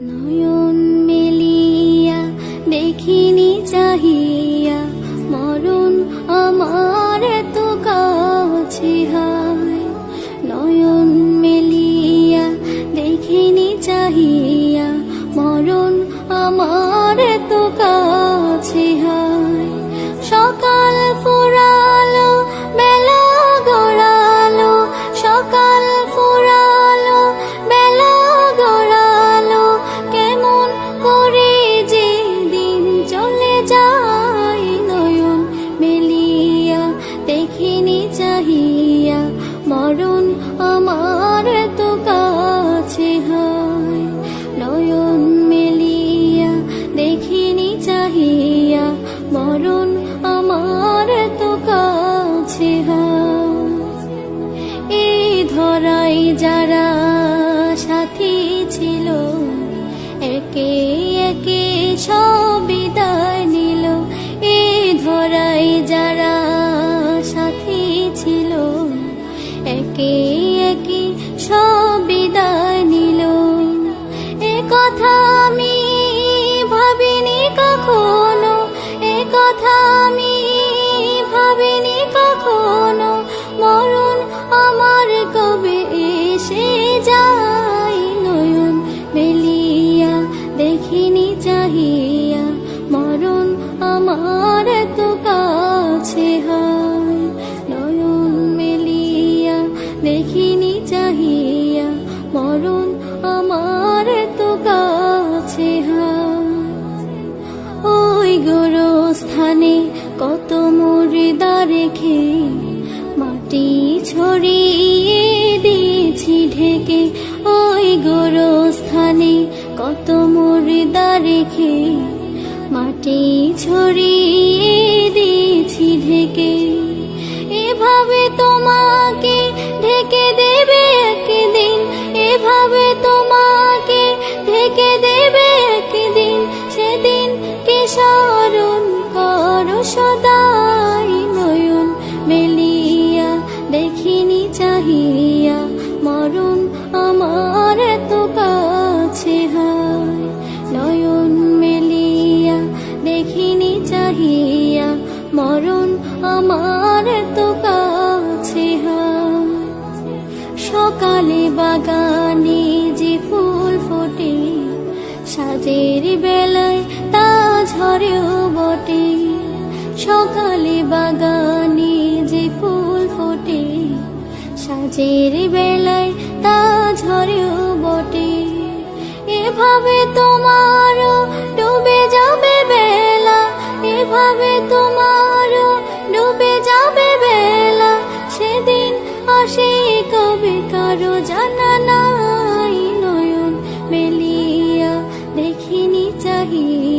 নয়ন মেলিয়া দেখিনি চাহিয়া মরণ আমার একে একে সব নিল। এ কথা আমি ভাবিনি কখনো, এ কথা আমি ভাবিনি কখনো। মরণ আমার কবে এসে যায়? নয়ন মেলিয়া দেখিনি চাহিয়া। মরণ আমার তো দেখিনি চাহিয়া, মরণ আমার তো কাছে ওই গোরস্থানে কত মুর্দা রেখে, মাটি ছড়িয়ে দিয়েছি ঢেকে। ওই গোরস্থানে কত মুর্দা রেখে, মাটি ছড়িয়ে সদাই নয়ন মেলিয়া, দেখিনি চাহিয়া, মরণ আমার এত কাছে হয়। নয়ন মেলিয়া, দেখিনি চাহিয়া, মরণ আমার এত কাছে হয়। সকালে বাগানে যে ফুল ফোটে, সাজের সকালে বাগানে যে ফুল ফোটে, সাজের বেলায় তা ঝরেও বটে। এভাবে তোমারও ডুবে যাবে বেলা, এভাবে তোমারও ডুবে যাবে বেলা। সেদিন আসে কবে কারও জানা নাই নয়ন, মেলিয়া দেখিনি চাহিয়া।